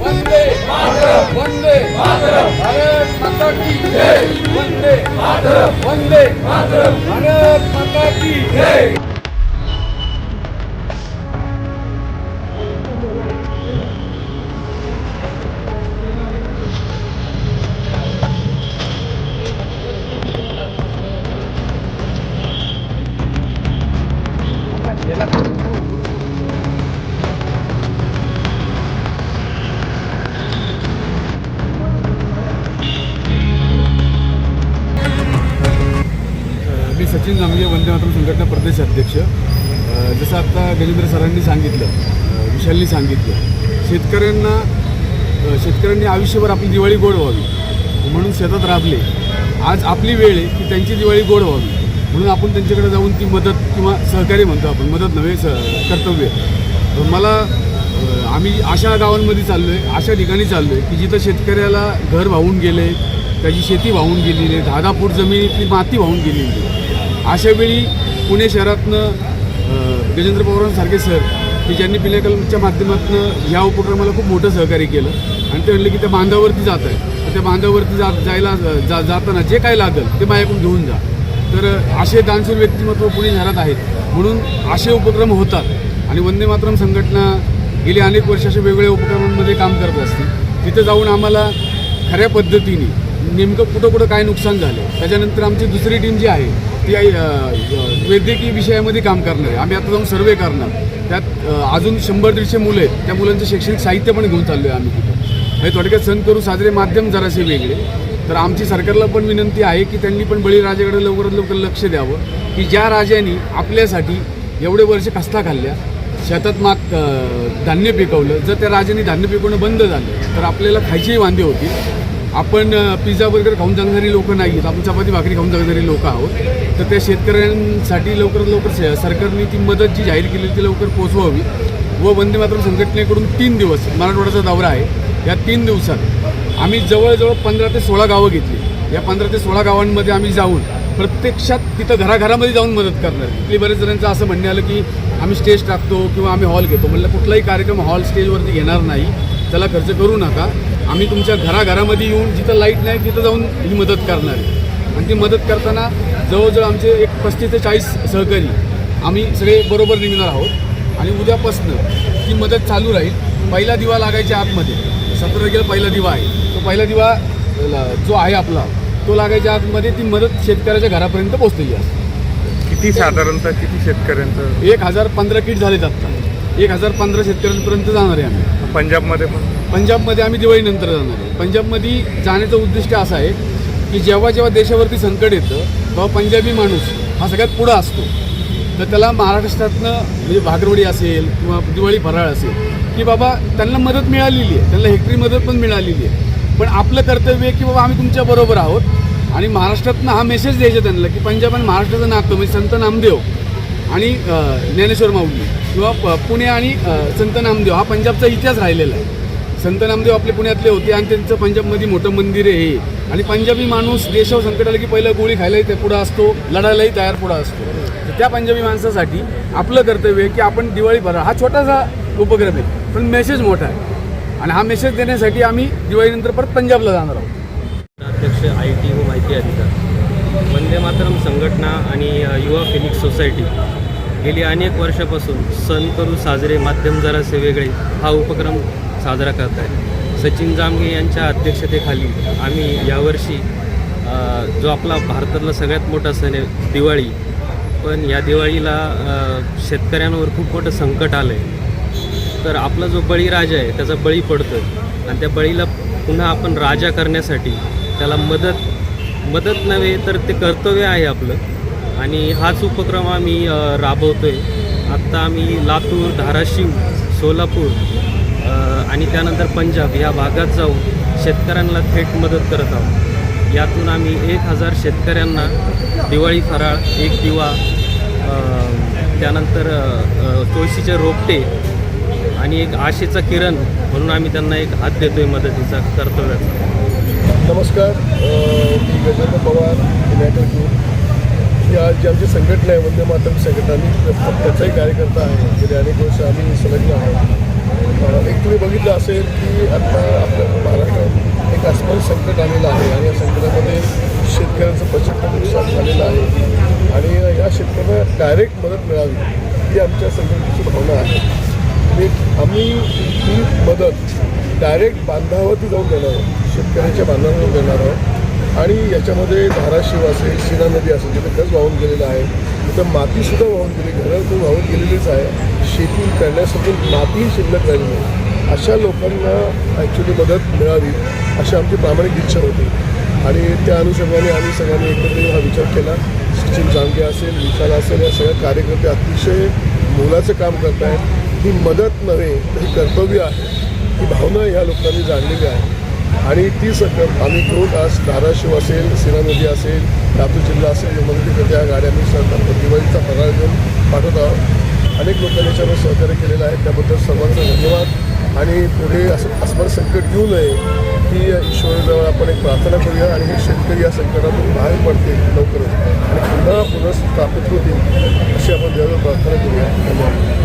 वंदे वंदे भारत माता की वंदे वंदे भारत माता की जय। सचिन जामगे वंदे मातरम संघटना प्रदेश अध्यक्ष. जसं आता गजेंद्र सरांनी सांगितलं विशालनी सांगितलं शेतकऱ्यांना शेतकऱ्यांनी आयुष्यभर आपली दिवाळी गोड व्हावी. म्हणून शेतात राबले. आज आपली वेळ आहे की त्यांची दिवाळी गोड व्हावी. म्हणून आपण त्यांच्याकडे जाऊन ती मदत किंवा सहकार्य म्हणतो आपण मदत नव्हे स कर्तव्य. मला आम्ही अशा गावांमध्ये चाललो आहे अशा ठिकाणी चाललो आहे की जिथं शेतकऱ्याला घर वाहून गेले त्याची शेती वाहून गेलेली आहे दहा दहा फूट जमिनीतली माती वाहून गेलेली आहे. अशावेळी पुणे शहरातनं गजेंद्र पवारांसारखे सर की ज्यांनी पिलेकलच्या माध्यमातून ह्या उपक्रमाला खूप मोठं सहकार्य केलं. आणि ते म्हणले की त्या बांधावरती जात आहे त्या बांधावरती जा जायला जा जाताना जे काय लागेल ते माझ्याकडून घेऊन जा. तर असे दानशूर व्यक्तिमत्व पुणे शहरात आहेत. म्हणून असे उपक्रम होतात. आणि वंदे मातरम संघटना गेली अनेक वर्ष अशा वेगवेगळ्या उपक्रमांमध्ये काम करत असते. तिथं जाऊन आम्हाला खऱ्या पद्धतीने नेमकं कुठं कुठं काय नुकसान झालं त्याच्यानंतर आमची दुसरी टीम जी आहे ती वैद्यकीय विषयामध्ये काम करणार. आहे आम्ही आता जाऊन सर्वे करणार. त्यात अजून शंभर दीडशे मुलं आहेत. त्या मुलांचं शैक्षणिक साहित्य पण घेऊन चाललो आहे आम्ही तिथं. हे थोडक्यात सण करू साजरे माध्यम जरासे वेगळे. तर आमची सरकारला पण विनंती आहे की त्यांनी पण बळीराजाकडे लवकरात लवकर लक्ष द्यावं की ज्या राजांनी आपल्यासाठी एवढे वर्ष कस्ता खाल्ल्या शेतात माग धान्य पिकवलं. जर त्या राजांनी धान्य पिकवणं बंद झालं तर आपल्याला खायचीही वांदे होतील. आपण पिझ्झा बर्गर खाऊन जगणारी लोक नाही आहेत आपण चपाती भाकरी खाऊन जगणारी लोक आहोत. तर त्या शेतकऱ्यांसाठी लवकरात लवकर सरकारने ती मदत जी जाहीर केली ती लवकर पोचवावी व वंदे मातरम संघटनेकडून तीन दिवस मराठवाड्याचा दौरा आहे या तीन दिवसात आम्ही जवळजवळ पंधरा ते सोळा गावं घेतली. या पंधरा ते सोळा गावांमध्ये आम्ही जाऊन प्रत्यक्षात तिथं घराघरामध्ये जाऊन मदत करणार. इथली बरेच जणांचं असं म्हणणं आलं की आम्ही स्टेज टाकतो किंवा आम्ही हॉल घेतो. म्हणलं कुठलाही कार्यक्रम हॉल स्टेजवरती घेणार नाही. त्याला खर्च करू नका. आम्ही तुमच्या घराघरामध्ये येऊन जिथं लाइट नाही तिथं जाऊन ही मदत करणार आहे. आणि ती मदत करताना जवळजवळ आमचे एक पस्तीस ते चाळीस सहकारी आम्ही सगळे बरोबर निघणार आहोत. आणि उद्यापासनं ती मदत चालू राहील. पहिला दिवा लागायच्या आतमध्ये. सतरा तारखेला पहिला दिवा आहे. तो पहिला दिवा जो आहे आपला तो लागायच्या आतमध्ये ती मदत शेतकऱ्याच्या घरापर्यंत पोहोचलेली आहे. किती साधारणतः किती शेतकऱ्यांचं? एक हजार पंधरा किट झालेत आत्ता. एक हजार पंधरा शेतकऱ्यांपर्यंत जाणार आहे आम्ही. पंजाबमध्ये पण? पंजाबमध्ये आम्ही दिवाळीनंतर जाणार आहे. पंजाबमध्ये जाण्याचं उद्दिष्ट असं आहे की जेव्हा जेव्हा देशावरती संकट येतं तेव्हा पंजाबी माणूस हा सगळ्यात पुढं असतो. तर त्याला महाराष्ट्रातनं म्हणजे भाकरवडी असेल किंवा दिवाळी फराळ असेल की बाबा त्यांना मदत मिळालेली आहे. त्यांना हेक्टरी मदत पण मिळालेली आहे. पण आपलं कर्तव्य आहे की बाबा आम्ही तुमच्या बरोबर आहोत आणि महाराष्ट्रातनं हा मेसेज द्यायचा त्यांना की पंजाब आणि महाराष्ट्राचं नातं म्हणजे संत नामदेव आणि ज्ञानेश्वर माऊली. किंवा प- पुणे आणि संत नामदेव हा पंजाबचा इतिहास राहिलेला आहे. संत नामदेव आपले पुण्यातले होते आणि त्यांचं पंजाबमध्ये मोठं मंदिर आहे आणि पंजाबी माणूस देशावर संकट आलं की पहिलं गोळी खायलाही ते पुढं असतो लढायलाही तयार पुढं असतो. त्या पंजाबी माणसासाठी आपलं कर्तव्य आहे की आपण दिवाळी भरा. हा छोटासा उपक्रम आहे पण मेसेज मोठा आहे. आणि हा मेसेज देण्यासाठी आम्ही दिवाळीनंतर परत पंजाबला जाणार आहोत. अध्यक्ष आय टी व माहिती अधिकार. वंदे मातरम संघटना आणि युवा फिनिक्स सोसायटी. गेली अनेक वर्षापासून सण करू साजरे माध्यम जरासे वेगळे हा उपक्रम साजरा करत आहे सचिन जामगे यांच्या अध्यक्षतेखाली आम्ही यावर्षी जो आपला भारतातला सगळ्यात मोठा सण आहे दिवाळी. पण या दिवाळीला शेतकऱ्यांवर खूप मोठं संकट आलं आहे तर आपला जो बळीराजा आहे त्याचा बळी पडतो आणि त्या बळीला पुन्हा आपण राजा करण्यासाठी त्याला मदत मदत नव्हे तर ते कर्तव्य आहे आपलं. आणि हाच उपक्रम आम्ही राबवतो राबवतोय. आत्ता आम्ही लातूर धाराशिव सोलापूर आणि त्यानंतर पंजाब या भागात जाऊन शेतकऱ्यांना थेट मदत करत आहोत. यातून आम्ही एक हजार शेतकऱ्यांना दिवाळी फराळ एक दिवा त्यानंतर तुळशीचे रोपटे आणि एक आशेचा किरण म्हणून आम्ही त्यांना एक हात देतोय मदतीचा कर्तव्याचा. नमस्कार. मी गजेंद्र पवार युनायटेड आज जी आमची संघटना आहे वंदे मातरम संघटना मी त्याचाही कार्यकर्ता आहे गेले अनेक वर्ष आम्ही संलग्न आहोत. एक तुम्ही बघितलं असेल की आता आपल्या महाराष्ट्रात एक अस्मल संकट आलेलं आहे आणि या संकटामध्ये शेतकऱ्यांचं प्रचंड नुकसान झालेलं आहे. आणि या शेतकऱ्यांना डायरेक्ट मदत मिळावी ही आमच्या संघटनेची भावना आहे. म्हणजे आम्ही ही मदत डायरेक्ट बांधावरती जाऊन देणार आहोत शेतकऱ्यांच्या बांधावर जाऊन देणार आहोत. आणि याच्यामध्ये धाराशिव असेल सीना नदी असेल जिथे गज वाहून गेलेलं आहे तिथं मातीसुद्धा वाहून गेली. घरं तर वाहून गेलेलीच आहे. शेती करण्यासाठी मातीही शिल्लक राहिली नाही अशा लोकांना ॲक्च्युली मदत मिळावी अशी आमची प्रामाणिक इच्छा होती. आणि त्या अनुषंगाने आम्ही सगळ्यांनी एकत्र येऊन हा विचार केला. सचिन जांगे असेल विशाल असेल या सगळ्या कार्यकर्ते अतिशय मोलाचं काम करत आहेत ही मदत नव्हे ही कर्तव्य आहे. ही भावना ह्या लोकांनी जाणलेली आहे. आणि ती सकट आम्ही घेऊन आज धाराशिव असेल सीना नदी असेल लातूर जिल्हा असेल मदतीकडे त्या गाड्या आम्ही सरकार दिवाळीचा फराळ घेऊन पाठवत आहोत. अनेक लोकांनी याच्यावर सहकार्य केलेलं आहे. त्याबद्दल सर्वांचा धन्यवाद. आणि पुढे असं अस्मर संकट येऊ नये ही ईश्वराजवळ आपण एक प्रार्थना करूया आणि हे शेतकरी या संकटातून बाहेर पडतील लवकरच. आणि पुन्हा पुनर्स्थापित होतील अशी आपण देवाला प्रार्थना करूया. धन्यवाद.